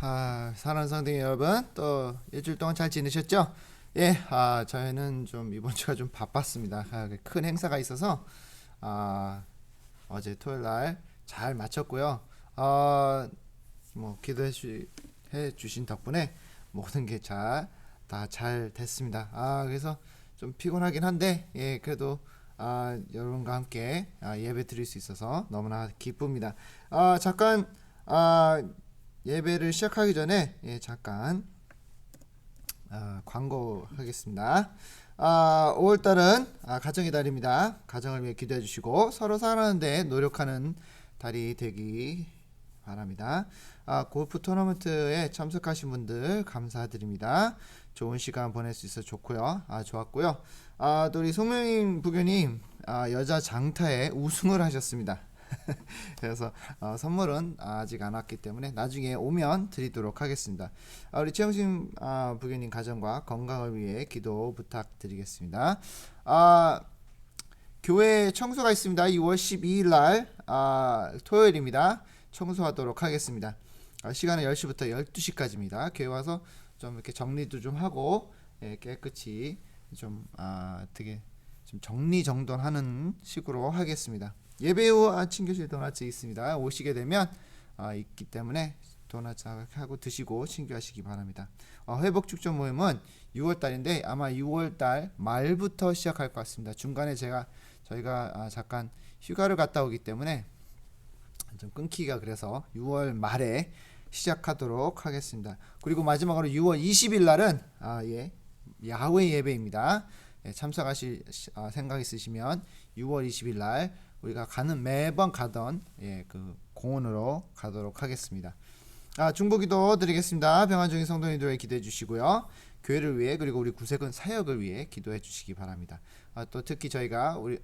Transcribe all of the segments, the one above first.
아, 사랑하는 성도 여러분, 또 일주일 동안 잘 지내셨죠? 예, 아, 저희는 좀 이번 주가 좀 바빴습니다. 아, 큰 행사가 있어서 아, 어제 토요일 날 잘 마쳤고요. 아, 뭐 기도해 주, 해 주 신 덕분에 모든 게 잘 다 잘 됐습니다. 아, 그래서 좀 피곤하긴 한데 예, 그래도 아, 여러분과 함께 아, 예배 드릴 수 있어서 너무나 기쁩니다. 아, 잠깐 아, 예배를 시작하기 전에 예, 잠깐 아, 광고하겠습니다. 아, 5월달은 아, 가정의 달입니다. 가정을 위해 기도해 주시고 서로 사랑하는데 노력하는 달이 되기 바랍니다. 아, 골프 토너먼트에 참석하신 분들 감사드립니다. 좋은 시간 보낼 수 있어 좋고요. 아, 좋았고요. 아, 또 우리 송명인 부교님 아, 여자 장타에 우승을 하셨습니다. 그래서 어, 선물은 아직 안 왔기 때문에 나중에 오면 드리도록 하겠습니다. 아, 우리 최영심 아, 부교님 가정과 건강을 위해 기도 부탁드리겠습니다. 아, 교회 청소가 있습니다. 2월 12일 날 아, 토요일입니다. 청소하도록 하겠습니다. 아, 시간은 10시부터 12시까지입니다. 교회 와서 좀 이렇게 정리도 좀 하고 예, 깨끗이 좀 아, 되게 좀 정리정돈하는 식으로 하겠습니다. 예배 후 아침 교실 도넛이 있습니다. 오시게 되면 아, 있기 때문에 도넛 하고 드시고 신규하시기 바랍니다. 어, 회복 축전 모임은 6월 달인데 아마 6월 달 말부터 시작할 것 같습니다. 중간에 제가 저희가 아, 잠깐 휴가를 갔다 오기 때문에 좀 끊기가 그래서 6월 말에 시작하도록 하겠습니다. 그리고 마지막으로 6월 20일 날은 아, 예, 야외 예배입니다. 예, 참석하실 아, 생각 있으시면 6월 20일 날 우리가 가는 매번 가던 예, 그 공원으로 가도록 하겠습니다. 아, 중보기도 드리겠습니다. 병환 중인 성도님들 기도해 주시고요. 교회를 위해 그리고 우리 구세군 사역을 위해 기도해 주시기 바랍니다. 아, 또 특히 저희가 우리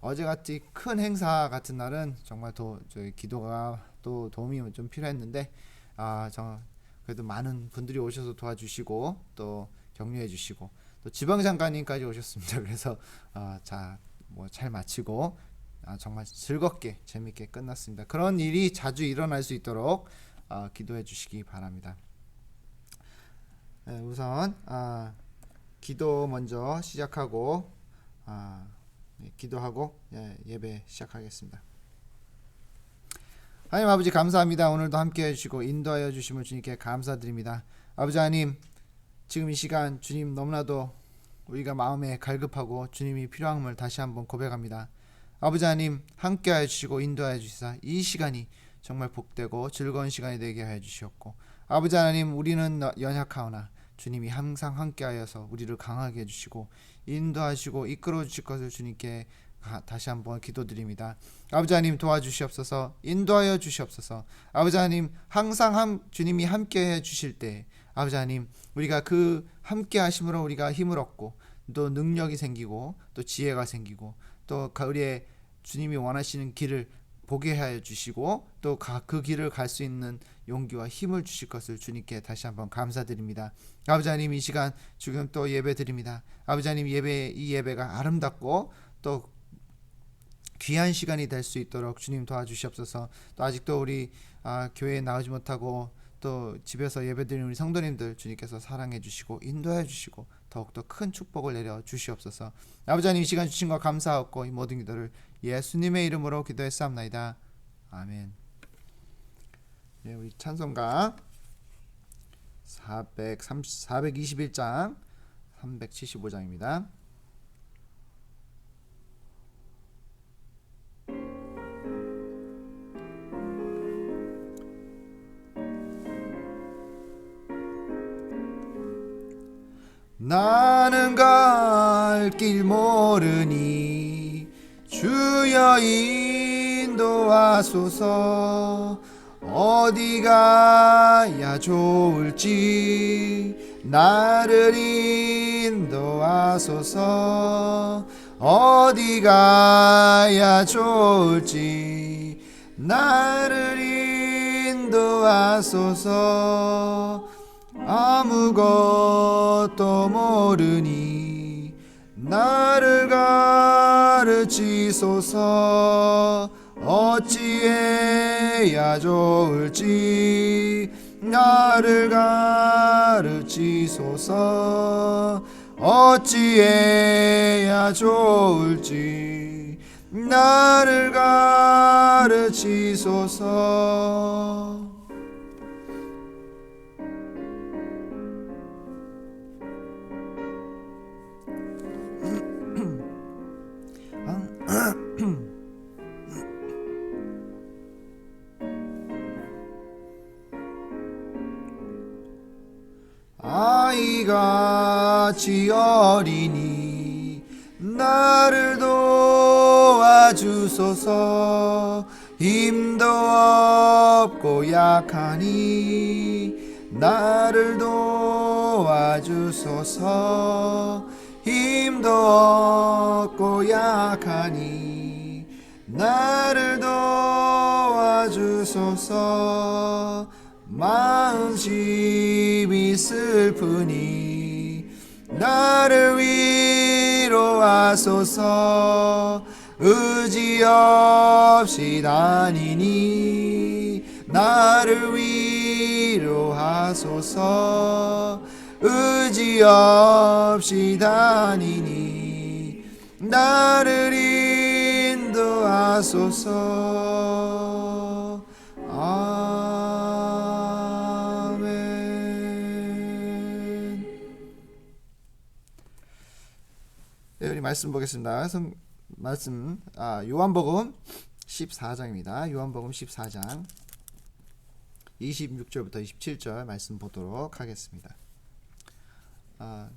어제같이 큰 행사 같은 날은 정말 더 저희 기도가 또 도움이 좀 필요했는데 아, 저 그래도 많은 분들이 오셔서 도와주시고 또 격려해 주시고 또 지방 장관님까지 오셨습니다. 그래서 아, 자 뭐 잘 마치고 아, 정말 즐겁게 재밌게 끝났습니다. 그런 일이 자주 일어날 수 있도록 아, 기도해 주시기 바랍니다. 네, 우선 아, 기도 먼저 시작하고 아, 네, 기도하고 예, 예배 시작하겠습니다. 하나님 아버지 감사합니다. 오늘도 함께 해주시고 인도하여 주심을 주님께 감사드립니다. 아버지 하나님 지금 이 시간 주님 너무나도 우리가 마음에 갈급하고 주님이 필요함을 다시 한번 고백합니다. 아버지 하나님 함께 하여 주시고 인도하여 주시사 이 시간이 정말 복되고 즐거운 시간이 되게 하여 주시옵고 아버지 하나님 우리는 연약하오나 주님이 항상 함께 하여서 우리를 강하게 해 주시고 인도하시고 이끌어 주실 것을 주님께 다시 한번 기도드립니다. 아버지 하나님 도와주시옵소서 인도하여 주시옵소서 아버지 하나님 항상 함, 주님이 함께 해 주실 때 아버지 하나님 우리가 그 함께 하심으로 우리가 힘을 얻고 또 능력이 생기고 또 지혜가 생기고 또 우리의 주님이 원하시는 길을 보게 하여 주시고 또 그 길을 갈 수 있는 용기와 힘을 주실 것을 주님께 다시 한번 감사드립니다. 아버지 하나님 이 시간 지금 또 예배 드립니다. 아버지 하나님 예배 이 예배가 아름답고 또 귀한 시간이 될 수 있도록 주님 도와주시옵소서. 또 아직도 우리 아, 교회에 나오지 못하고 또 집에서 예배드리는 우리 성도님들 주님께서 사랑해 주시고 인도해 주시고 더욱더 큰 축복을 내려 주시옵소서. 아버지 하나님 이 시간 주신 것 감사하고 이 모든 기도를 예수님의 이름으로 기도했사옵나이다. 아멘. 예, 우리 찬송가 430, 421장 375장입니다. 나는 갈 길 모르니 주여 인도하소서. 어디 가야 좋을지 나를 인도하소서. 어디 가야 좋을지 나를 인도하소서 아무것도 모르니 나를 가르치소서. 어찌해야 좋을지 나를 가르치소서. 어찌해야 좋을지 나를 가르치소서 아이같이 어리니 나를 도와주소서. 힘도 없고 약하니 나를 도와주소서. 힘도 없고 약하니 나를 도와주소서 마음심이 슬프니 나를 위로하소서. 의지 없이 다니니 나를 위로하소서. 의지 없이 다니니 나를 인도하소서. 아 네, 우리 말씀 보겠습니다. 성, 말씀 아, 요한복음 14장입니다. 요한복음 14장 26절부터 27절 말씀 보도록 하겠습니다. 아,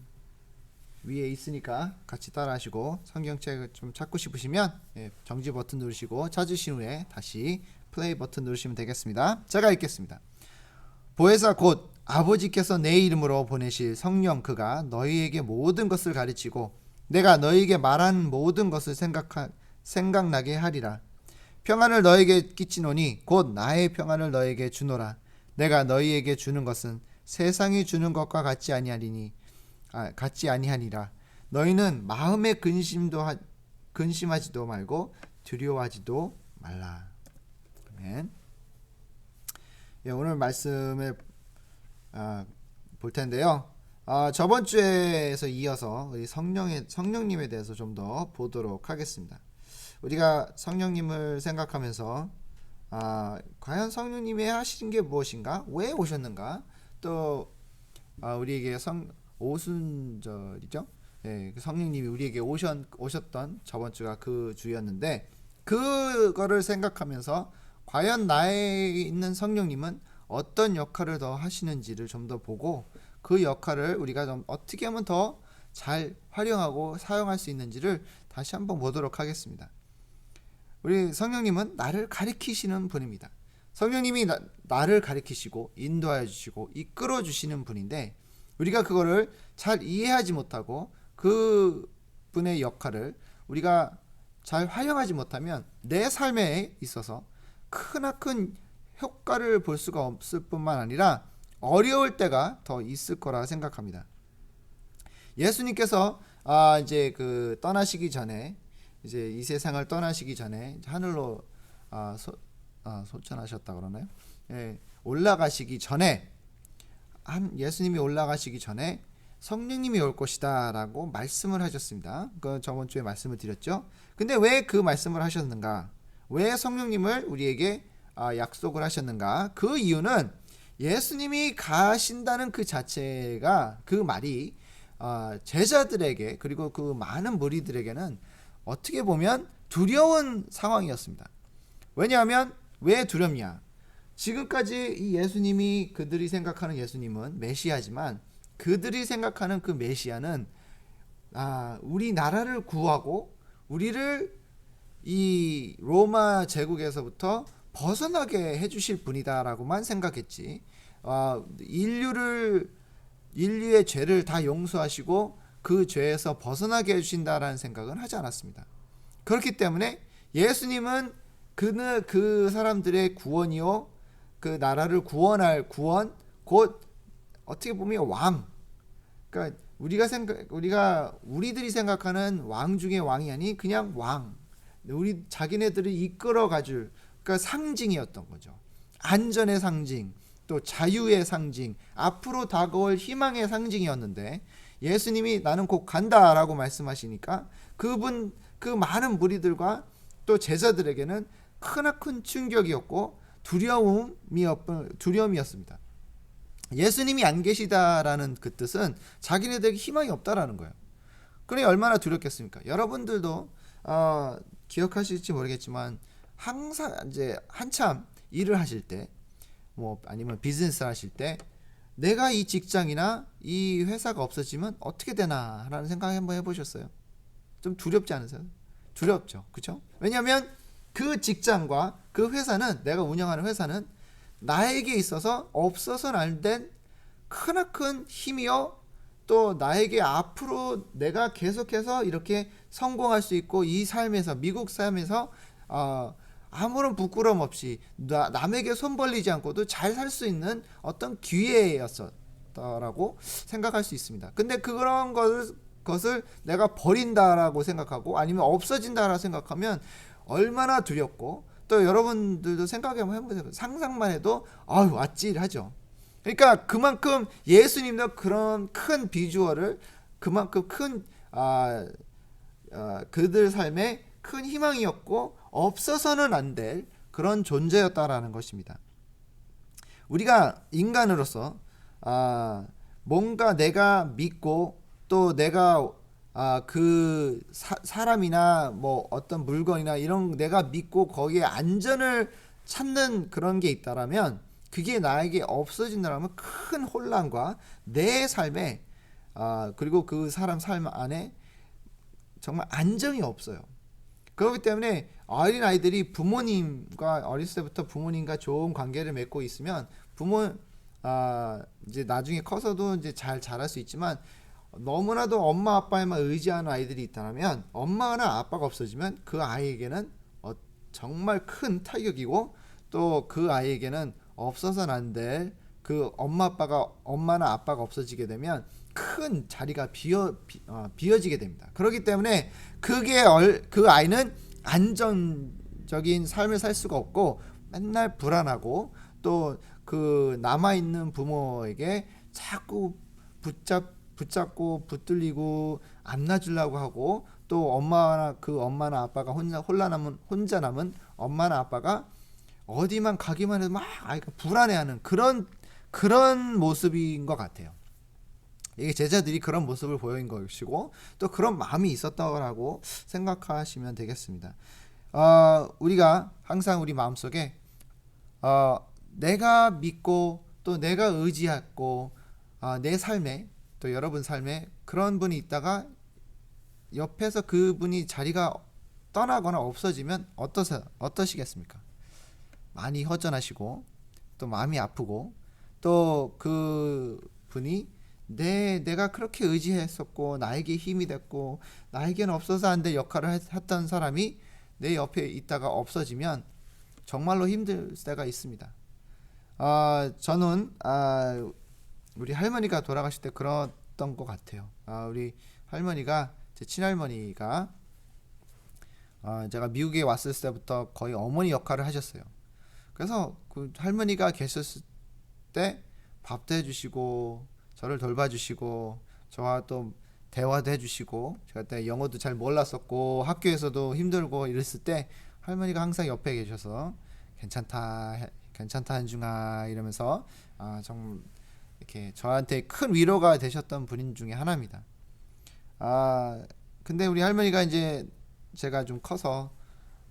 위에 있으니까 같이 따라하시고 성경책을 좀 찾고 싶으시면 예, 정지 버튼 누르시고 찾으신 후에 다시 플레이 버튼 누르시면 되겠습니다. 제가 읽겠습니다. 보혜사 곧 아버지께서 내 이름으로 보내실 성령 그가 너희에게 모든 것을 가르치고 내가 너희에게 말한 모든 것을 생각하, 생각나게 하리라. 평안을 너에게 끼치노니 곧 나의 평안을 너에게 주노라. 내가 너희에게 주는 것은 세상이 주는 것과 같지 아니하리니 아, 같지 아니하니라. 너희는 마음의 근심도 하, 근심하지도 말고 두려워하지도 말라. 아멘. 예, 오늘 말씀을 아, 볼 텐데요. 아, 저번 주에서 이어서 우리 성령의 성령님에 대해서 좀 더 보도록 하겠습니다. 우리가 성령님을 생각하면서 아, 과연 성령님이 하신 게 무엇인가? 왜 오셨는가? 또 아, 우리에게 성 오순절이죠. 예, 그 성령님이 우리에게 오셨, 오셨던 저번 주가 그 주였는데 그거를 생각하면서 과연 나에 있는 성령님은 어떤 역할을 더 하시는지를 좀 더 보고 그 역할을 우리가 좀 어떻게 하면 더 잘 활용하고 사용할 수 있는지를 다시 한번 보도록 하겠습니다. 우리 성령님은 나를 가리키시는 분입니다. 성령님이 나, 나를 가리키시고 인도하여 주시고 이끌어 주시는 분인데 우리가 그거를 잘 이해하지 못하고 그 분의 역할을 우리가 잘 활용하지 못하면 내 삶에 있어서 크나큰 효과를 볼 수가 없을 뿐만 아니라 어려울 때가 더 있을 거라 생각합니다. 예수님께서 아 이제 그 떠나시기 전에 이제 이 세상을 떠나시기 전에 하늘로 아, 소, 아 소천하셨다 그러나요? 예, 올라가시기 전에 한 예수님이 올라가시기 전에 성령님이 올 것이다라고 말씀을 하셨습니다. 그 저번 주에 말씀을 드렸죠. 근데 왜 그 말씀을 하셨는가? 왜 성령님을 우리에게 아, 약속을 하셨는가? 그 이유는 예수님이 가신다는 그 자체가 그 말이 아, 제자들에게 그리고 그 많은 무리들에게는 어떻게 보면 두려운 상황이었습니다. 왜냐하면 왜 두렵냐? 지금까지 이 예수님이 그들이 생각하는 예수님은 메시아지만 그들이 생각하는 그 메시아는 아, 우리 나라를 구하고 우리를 이 로마 제국에서부터 벗어나게 해주실 분이다라고만 생각했지. 아, 인류를 인류의 죄를 다 용서하시고 그 죄에서 벗어나게 해주신다라는 생각은 하지 않았습니다. 그렇기 때문에 예수님은 그는 그 사람들의 구원이요, 그 나라를 구원할 구원, 곧 어떻게 보면 왕. 그러니까 우리가 생각, 우리가 우리들이 생각하는 왕 중의 왕이 아닌 그냥 왕. 우리 자기네들을 이끌어 가줄 그러니까 상징이었던 거죠. 안전의 상징, 또 자유의 상징, 앞으로 다가올 희망의 상징이었는데 예수님이 나는 곧 간다라고 말씀하시니까 그분 그 많은 무리들과 또 제자들에게는 크나큰 충격이었고 두려움이었 두려움이었습니다. 예수님이 안 계시다라는 그 뜻은 자기네들에게 희망이 없다라는 거예요. 그러니 얼마나 두렵겠습니까? 여러분들도 어, 기억하실지 모르겠지만 항상 이제 한참 일을 하실 때 뭐 아니면 비즈니스 하실 때 내가 이 직장이나 이 회사가 없어지면 어떻게 되나라는 생각 한번 해보셨어요? 좀 두렵지 않으세요? 두렵죠, 그렇죠? 왜냐하면 그 직장과 그 회사는 내가 운영하는 회사는 나에게 있어서 없어서는 안 된 크나큰 힘이요. 또 나에게 앞으로 내가 계속해서 이렇게 성공할 수 있고 이 삶에서 미국 삶에서 어, 아무런 부끄럼 없이 나, 남에게 손 벌리지 않고도 잘 살 수 있는 어떤 기회였었다라고 생각할 수 있습니다. 근데 그런 것을, 것을 내가 버린다라고 생각하고 아니면 없어진다라고 생각하면 얼마나 두렵고 또 여러분들도 생각해 한번 해보세요. 상상만 해도 아유 아찔하죠. 그러니까 그만큼 예수님도 그런 큰 비주얼을 그만큼 큰 아, 아, 그들 삶에 큰 희망이었고 없어서는 안 될 그런 존재였다라는 것입니다. 우리가 인간으로서 아, 뭔가 내가 믿고 또 내가 아, 그 사, 사람이나 뭐 어떤 물건이나 이런 내가 믿고 거기에 안전을 찾는 그런 게 있다라면 그게 나에게 없어진다면 큰 혼란과 내 삶에 아, 그리고 그 사람 삶 안에 정말 안정이 없어요. 그렇기 때문에 어린 아이들이 부모님과 어렸을 때부터 부모님과 좋은 관계를 맺고 있으면 부모 아 이제 나중에 커서도 이제 잘 자랄 수 있지만 너무나도 엄마 아빠에만 의지하는 아이들이 있다면 엄마나 아빠가 없어지면 그 아이에게는 어, 정말 큰 타격이고 또 그 아이에게는 없어서는 안 될 그 엄마 아빠가 엄마나 아빠가 없어지게 되면 큰 자리가 비어 비, 어, 비어지게 됩니다. 그렇기 때문에 그게 얼, 그 아이는 안정적인 삶을 살 수가 없고 맨날 불안하고 또 그 남아 있는 부모에게 자꾸 붙잡 붙잡고 붙들리고 안 놔주려고 하고 또 엄마나 그 엄마나 아빠가 혼자 혼자 남은 혼자 남은 엄마나 아빠가 어디만 가기만 해도 막 아이가 불안해하는 그런 그런 모습인 것 같아요. 이게 제자들이 그런 모습을 보인 것이고 또 그런 마음이 있었다고 생각하시면 되겠습니다. 어, 우리가 항상 우리 마음속에 어, 내가 믿고 또 내가 의지했고 어, 내 삶에 또 여러분 삶에 그런 분이 있다가 옆에서 그분이 자리가 떠나거나 없어지면 어떠세, 어떠시겠습니까? 많이 허전하시고 또 마음이 아프고 또 그 분이 내 내가 그렇게 의지했었고 나에게 힘이 됐고 나에게는 없어서 안 될 역할을 했던 사람이 내 옆에 있다가 없어지면 정말로 힘들 때가 있습니다. 아 저는 아 우리 할머니가 돌아가실 때 그랬던 것 같아요. 아 우리 할머니가 제 친할머니가 아 제가 미국에 왔을 때부터 거의 어머니 역할을 하셨어요. 그래서 그 할머니가 계셨을 때 밥도 해주시고 저를 돌봐주시고 저와 또 대화도 해주시고 제가 그때 영어도 잘 몰랐었고 학교에서도 힘들고 이랬을 때 할머니가 항상 옆에 계셔서 괜찮다 괜찮다 한중아 이러면서 아정 이렇게 저한테 큰 위로가 되셨던 분인 중에 하나입니다. 아 근데 우리 할머니가 이제 제가 좀 커서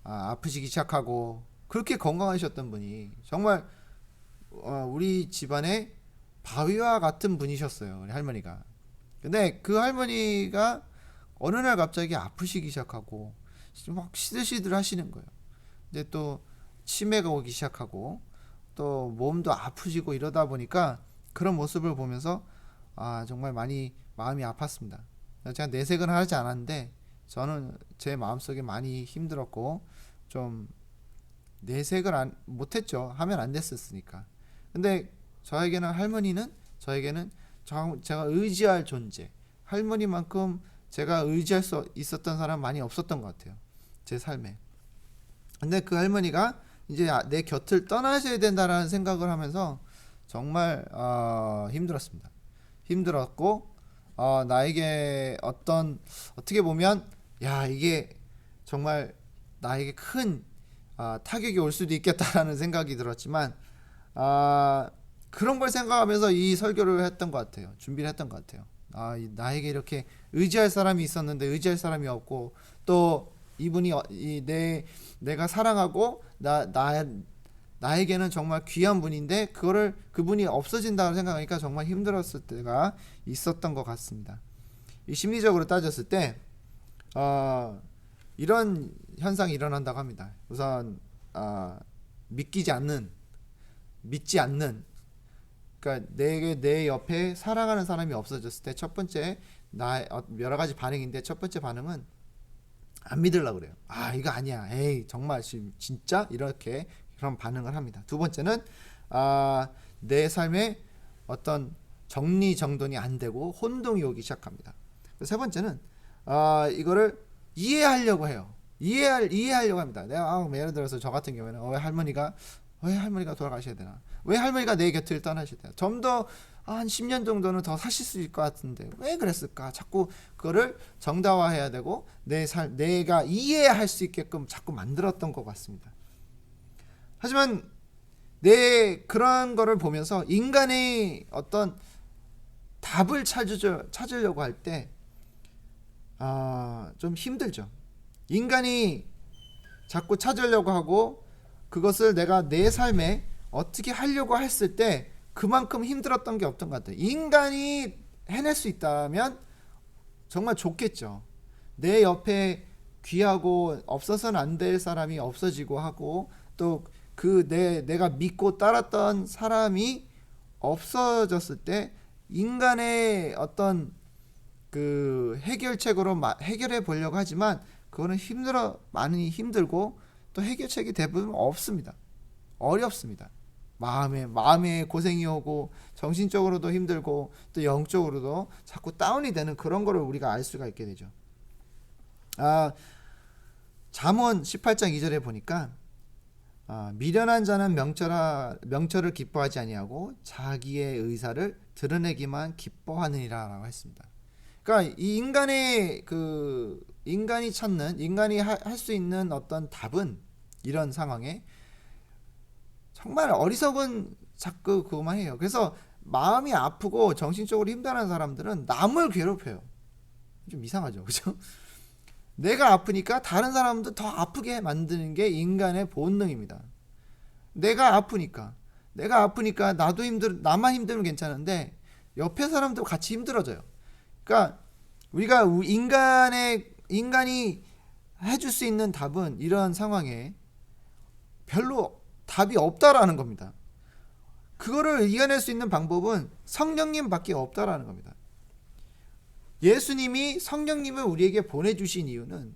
아, 아프시기 시작하고 그렇게 건강하셨던 분이 정말 어, 우리 집안의 바위와 같은 분이셨어요. 할머니가. 근데 그 할머니가 어느 날 갑자기 아프시기 시작하고 막 시들시들 하시는 거예요. 근데 또 치매가 오기 시작하고 또 몸도 아프시고 이러다 보니까 그런 모습을 보면서 아 정말 많이 마음이 아팠습니다. 제가 내색은 하지 않았는데 저는 제 마음속에 많이 힘들었고 좀 내색을 안 못했죠. 하면 안 됐었으니까. 근데 저에게는 할머니는 저에게는 저, 제가 의지할 존재. 할머니만큼 제가 의지할 수 있었던 사람 많이 없었던 것 같아요. 제 삶에. 근데 그 할머니가 이제 내 곁을 떠나셔야 된다라는 생각을 하면서 정말 어, 힘들었습니다. 힘들었고 어, 나에게 어떤 어떻게 보면 야 이게 정말 나에게 큰 아, 타격이 올 수도 있겠다라는 생각이 들었지만 아, 그런 걸 생각하면서 이 설교를 했던 것 같아요. 준비를 했던 것 같아요. 아, 이- 나에게 이렇게 의지할 사람이 있었는데 의지할 사람이 없고 또 이분이 어- 이내 내가 사랑하고 나 나 나에게는 정말 귀한 분인데 그거를 그분이 없어진다고 생각하니까 정말 힘들었을 때가 있었던 것 같습니다. 이 심리적으로 따졌을 때 어, 이런 현상이 일어난다고 합니다. 우선 아, 믿기지 않는 믿지 않는 그러니까 내게 내 옆에 사랑하는 사람이 없어졌을 때 첫 번째 나 어, 여러 가지 반응인데 첫 번째 반응은 안 믿으려고 그래요. 아 이거 아니야. 에이 정말 진짜 이렇게 그런 반응을 합니다. 두 번째는 아, 내 삶에 어떤 정리 정돈이 안 되고 혼동이 오기 시작합니다. 세 번째는 아, 이거를 이해하려고 해요. 이해할 이해하려고 합니다. 내가 아, 예를 들어서 저 같은 경우에는 어, 왜 할머니가 왜 할머니가 돌아가셔야 되나? 왜 할머니가 내 곁을 되나? 좀더 한 10년 정도는 더 사실 수 있을 것 같은데 왜 그랬을까? 자꾸 그거를 정당화해야 되고 내 살 내가 이해할 수 있게끔 자꾸 만들었던 것 같습니다. 하지만 내 그런 거를 보면서 인간의 어떤 답을 찾으려, 찾으려고 할 때, 아, 좀 힘들죠. 인간이 자꾸 찾으려고 하고, 그것을 내가 내 삶에 어떻게 하려고 했을 때, 그만큼 힘들었던 게 없던 것 같아요. 인간이 해낼 수 있다면, 정말 좋겠죠. 내 옆에 귀하고 없어서는 안 될 사람이 없어지고 하고, 또 그 내 내가 믿고 따랐던 사람이 없어졌을 때 인간의 어떤 그 해결책으로 마- 해결해 보려고 하지만 그거는 힘들어 많이 힘들고 또 해결책이 대부분 없습니다. 어렵습니다. 마음에 마음에 고생이 오고 정신적으로도 힘들고 또 영적으로도 자꾸 다운이 되는 그런 거를 우리가 알 수가 있게 되죠. 아 잠언 18장 2절에 보니까 아, 미련한 자는 명철하, 명철을 기뻐하지 아니하고 자기의 의사를 드러내기만 기뻐하느니라라고 했습니다. 그러니까 이 인간의 그 인간이 찾는 인간이 할 수 있는 어떤 답은 이런 상황에 정말 어리석은 자꾸 그것만 해요. 그래서 마음이 아프고 정신적으로 힘들어하는 사람들은 남을 괴롭혀요. 좀 이상하죠, 그죠? 내가 아프니까 다른 사람도 더 아프게 만드는 게 인간의 본능입니다. 내가 아프니까 내가 아프니까 나도 힘들 나만 힘들면 괜찮은데 옆에 사람도 같이 힘들어져요. 그러니까 우리가 우- 인간의 인간이 해줄 수 있는 답은 이런 상황에 별로 답이 없다라는 겁니다. 그거를 이겨낼 수 있는 방법은 성령님밖에 없다라는 겁니다. 예수님이 성령님을 우리에게 보내주신 이유는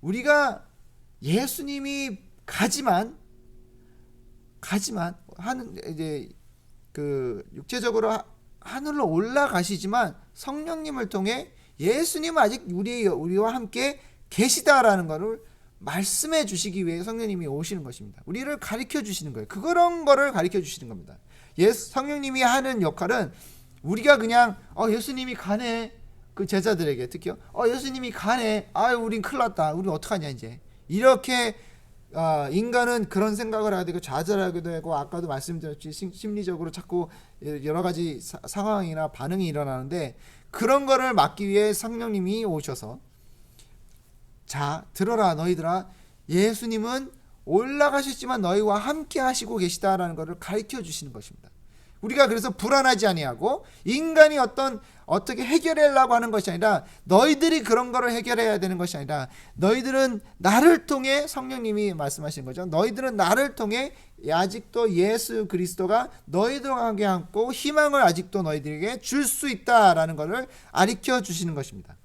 우리가 예수님이 가지만 가지만 하는 이제 그 육체적으로 하- 하늘로 올라가시지만 성령님을 통해 예수님은 아직 우리 우리와 함께 계시다라는 것을 말씀해 주시기 위해 성령님이 오시는 것입니다. 우리를 가르쳐 주시는 거예요. 그런 거를 가르쳐 주시는 겁니다. 예수 성령님이 하는 역할은 우리가 그냥 어 예수님이 가네 그 제자들에게 특히요. 어 예수님이 가네. 아유 우린 큰일 났다. 우리 어떡하냐 이제. 이렇게 아, 인간은 그런 생각을 하게 되고 좌절하게 되고 아까도 말씀드렸지 심- 심리적으로 자꾸 여러 가지 사- 상황이나 반응이 일어나는데 그런 거를 막기 위해 성령님이 오셔서 자 들어라 너희들아 예수님은 올라가셨지만 너희와 함께 하시고 계시다라는 것을 가르쳐 주시는 것입니다. 우리가 그래서 불안하지 아니하고 인간이 어떤 어떻게 해결하려고 하는 것이 아니라 너희들이 그런 거를 해결해야 되는 것이 아니라 너희들은 나를 통해 성령님이 말씀하신 거죠. 너희들은 나를 통해 아직도 예수 그리스도가 너희들과 함께 함고 희망을 아직도 너희들에게 줄 수 있다라는 것을 가르쳐 주시는 것입니다.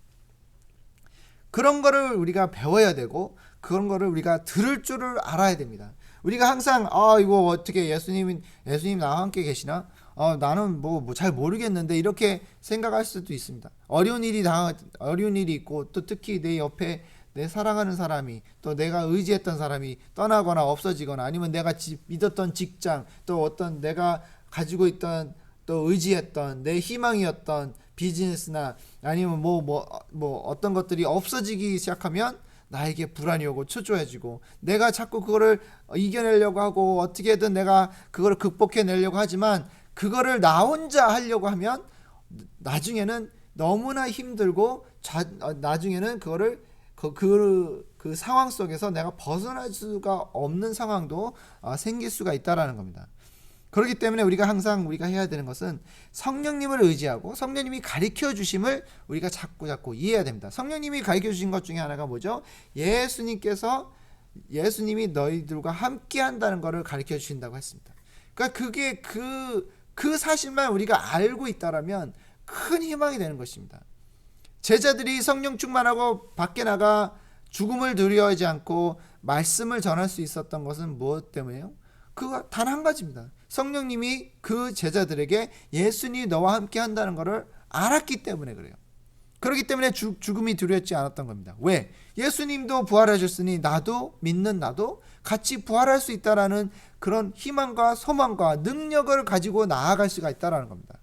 그런 거를 우리가 배워야 되고 그런 거를 우리가 들을 줄을 알아야 됩니다. 우리가 항상 아 이거 어떻게 예수님 예수님 나와 함께 계시나? 어 나는 뭐 잘 모르겠는데 이렇게 생각할 수도 있습니다. 어려운 일이 당 어려운 일이 있고 또 특히 내 옆에 내 사랑하는 사람이 또 내가 의지했던 사람이 떠나거나 없어지거나 아니면 내가 지, 믿었던 직장 또 어떤 내가 가지고 있던 또 의지했던 내 희망이었던 비즈니스나 아니면 뭐 뭐 뭐 어떤 것들이 없어지기 시작하면 나에게 불안이 오고 초조해지고 내가 자꾸 그거를 이겨내려고 하고 어떻게든 내가 그거를 극복해 내려고 하지만 그거를 나 혼자 하려고 하면 나중에는 너무나 힘들고 자, 어, 나중에는 그거를 그, 그, 그 상황 속에서 내가 벗어날 수가 없는 상황도 어, 생길 수가 있다라는 겁니다. 그렇기 때문에 우리가 항상 우리가 해야 되는 것은 성령님을 의지하고 성령님이 가르쳐 주심을 우리가 자꾸 자꾸 이해해야 됩니다. 성령님이 가르쳐 주신 것 중에 하나가 뭐죠? 예수님께서 예수님이 너희들과 함께 한다는 것을 가르쳐 주신다고 했습니다. 그러니까 그게 그, 그 사실만 우리가 알고 있다라면 큰 희망이 되는 것입니다. 제자들이 성령 충만하고 밖에 나가 죽음을 두려워하지 않고 말씀을 전할 수 있었던 것은 무엇 때문에요? 그거 단 한 가지입니다. 성령님이 그 제자들에게 예수님이 너와 함께 한다는 것을 알았기 때문에 그래요. 그렇기 때문에 주, 죽음이 두렵지 않았던 겁니다. 왜? 예수님도 부활하셨으니 나도 믿는 나도 같이 부활할 수 있다라는 그런 희망과 소망과 능력을 가지고 나아갈 수가 있다라는 겁니다.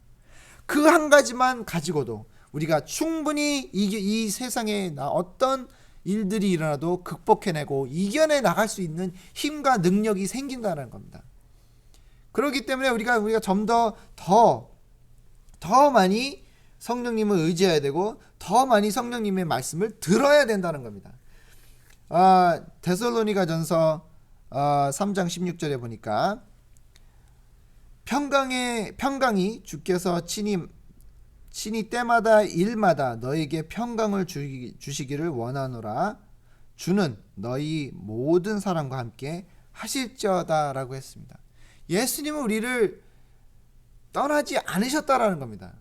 그 한 가지만 가지고도 우리가 충분히 이, 이 세상에 나 어떤 일들이 일어나도 극복해내고 이겨내 나갈 수 있는 힘과 능력이 생긴다는 겁니다. 그렇기 때문에 우리가 우리가 좀 더 더 더 많이 성령님을 의지해야 되고 더 많이 성령님의 말씀을 들어야 된다는 겁니다. 아, 데살로니가전서 아, 3장 16절에 보니까 평강의 평강이 주께서 친히 친히 때마다 일마다 너에게 평강을 주, 주시기를 원하노라 주는 너희 모든 사람과 함께 하실지어다라고 했습니다. 예수님은 우리를 떠나지 않으셨다라는 겁니다.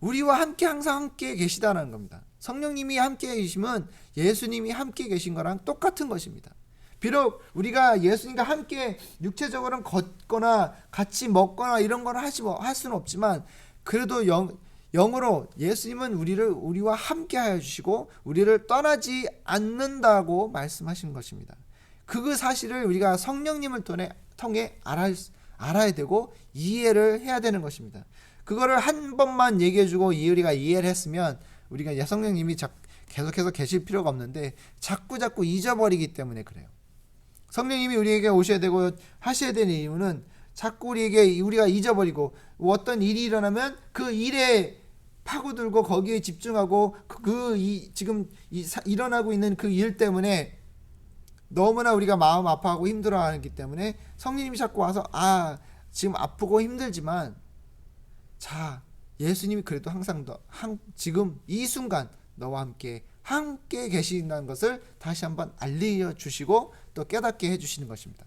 우리와 함께 항상 함께 계시다는 겁니다. 성령님이 함께 계시면 예수님이 함께 계신 거랑 똑같은 것입니다. 비록 우리가 예수님과 함께 육체적으로는 걷거나 같이 먹거나 이런 걸 하지 뭐, 할 수는 없지만 그래도 영, 영으로 예수님은 우리를 우리와 함께 하여 주시고 우리를 떠나지 않는다고 말씀하신 것입니다. 그 사실을 우리가 성령님을 통해 통해 알아, 알아야 되고 이해를 해야 되는 것입니다. 그거를 한 번만 얘기해주고 우리가 이해를 했으면 우리가 성령님이 계속해서 계실 필요가 없는데 자꾸 자꾸 잊어버리기 때문에 그래요. 성령님이 우리에게 오셔야 되고 하셔야 되는 이유는 자꾸 우리에게 우리가 잊어버리고 어떤 일이 일어나면 그 일에 파고들고 거기에 집중하고 그, 그 이, 지금 이, 사, 일어나고 있는 그 일 때문에 너무나 우리가 마음 아파하고 힘들어하기 때문에 성령님이 자꾸 와서 아 지금 아프고 힘들지만 자 예수님이 그래도 항상 더 한, 지금 이 순간 너와 함께 함께 계신다는 것을 다시 한번 알려 주시고 또 깨닫게 해 주시는 것입니다.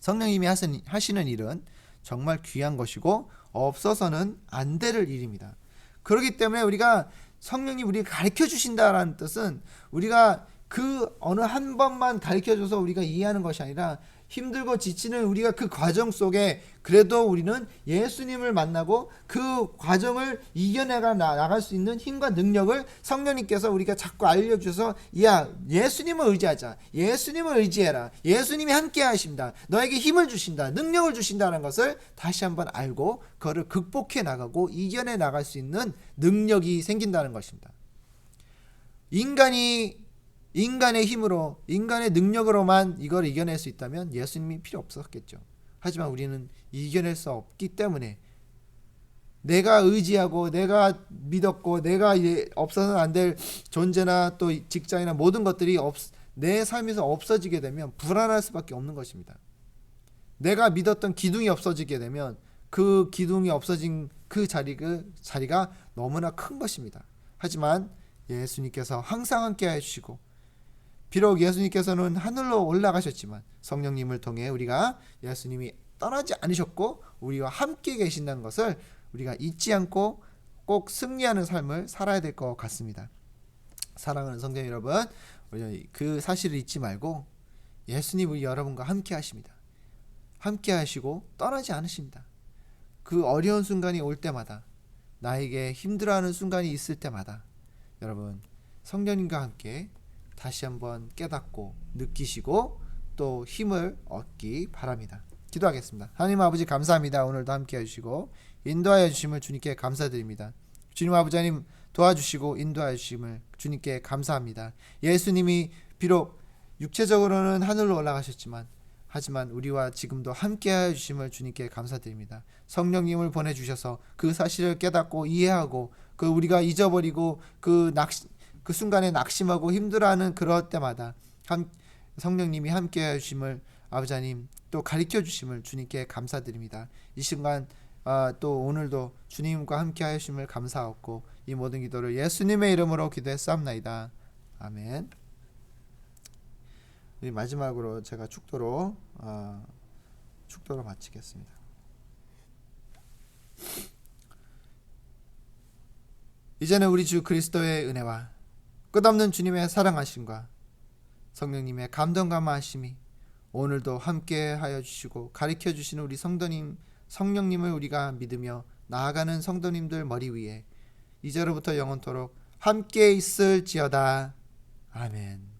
성령님이 하시는 일은 정말 귀한 것이고 없어서는 안 될 일입니다. 그렇기 때문에 우리가 성령님 우리 가르쳐 주신다라는 뜻은 우리가 그 어느 한 번만 가르쳐 줘서 우리가 이해하는 것이 아니라 힘들고 지치는 우리가 그 과정 속에 그래도 우리는 예수님을 만나고 그 과정을 이겨내가 나갈 수 있는 힘과 능력을 성령님께서 우리가 자꾸 알려주셔서 야 예수님을 의지하자. 예수님을 의지해라. 예수님이 함께 하십니다. 너에게 힘을 주신다. 능력을 주신다는 것을 다시 한번 알고 그거를 극복해 나가고 이겨내 나갈 수 있는 능력이 생긴다는 것입니다. 인간이 인간의 힘으로 인간의 능력으로만 이걸 이겨낼 수 있다면 예수님이 필요 없었겠죠. 하지만 우리는 이겨낼 수 없기 때문에 내가 의지하고 내가 믿었고 내가 없어서는 안 될 존재나 또 직장이나 모든 것들이 없, 내 삶에서 없어지게 되면 불안할 수밖에 없는 것입니다. 내가 믿었던 기둥이 없어지게 되면 그 기둥이 없어진 그 자리 그 자리가 너무나 큰 것입니다. 하지만 예수님께서 항상 함께 해주시고 비록 예수님께서는 하늘로 올라가셨지만 성령님을 통해 우리가 예수님이 떠나지 않으셨고 우리와 함께 계신다는 것을 우리가 잊지 않고 꼭 승리하는 삶을 살아야 될 것 같습니다. 사랑하는 성도 여러분, 그 사실을 잊지 말고 예수님 우리 여러분과 함께 하십니다. 함께 하시고 떠나지 않으십니다. 그 어려운 순간이 올 때마다 나에게 힘들어하는 순간이 있을 때마다 여러분 성령님과 함께 다시 한번 깨닫고 느끼시고 또 힘을 얻기 바랍니다. 기도하겠습니다. 하나님 아버지 감사합니다. 오늘도 함께 해주시고 인도하여 주심을 주님께 감사드립니다. 주님 아버지 하나님 도와주시고 인도하여 주심을 주님께 감사합니다. 예수님이 비록 육체적으로는 하늘로 올라가셨지만 하지만 우리와 지금도 함께하여 주심을 주님께 감사드립니다. 성령님을 보내주셔서 그 사실을 깨닫고 이해하고 그 우리가 잊어버리고 그 낙심 그 순간에 낙심하고 힘들어하는 그럴 때마다 함, 성령님이 함께하여 주심을 아버지 하나님 또 가르쳐 주심을 주님께 감사드립니다. 이 순간 아, 또 오늘도 주님과 함께하여 주심을 감사하고 이 모든 기도를 예수님의 이름으로 기도했사옵나이다. 아멘. 우리 마지막으로 제가 축도로 어, 축도로 마치겠습니다. 이제는 우리 주 그리스도의 은혜와 끝없는 주님의 사랑하심과 성령님의 감동감하심이 오늘도 함께하여 주시고 가르쳐 주시는 우리 성도님 성령님을 우리가 믿으며 나아가는 성도님들 머리 위에 이제로부터 영원토록 함께 있을지어다 아멘.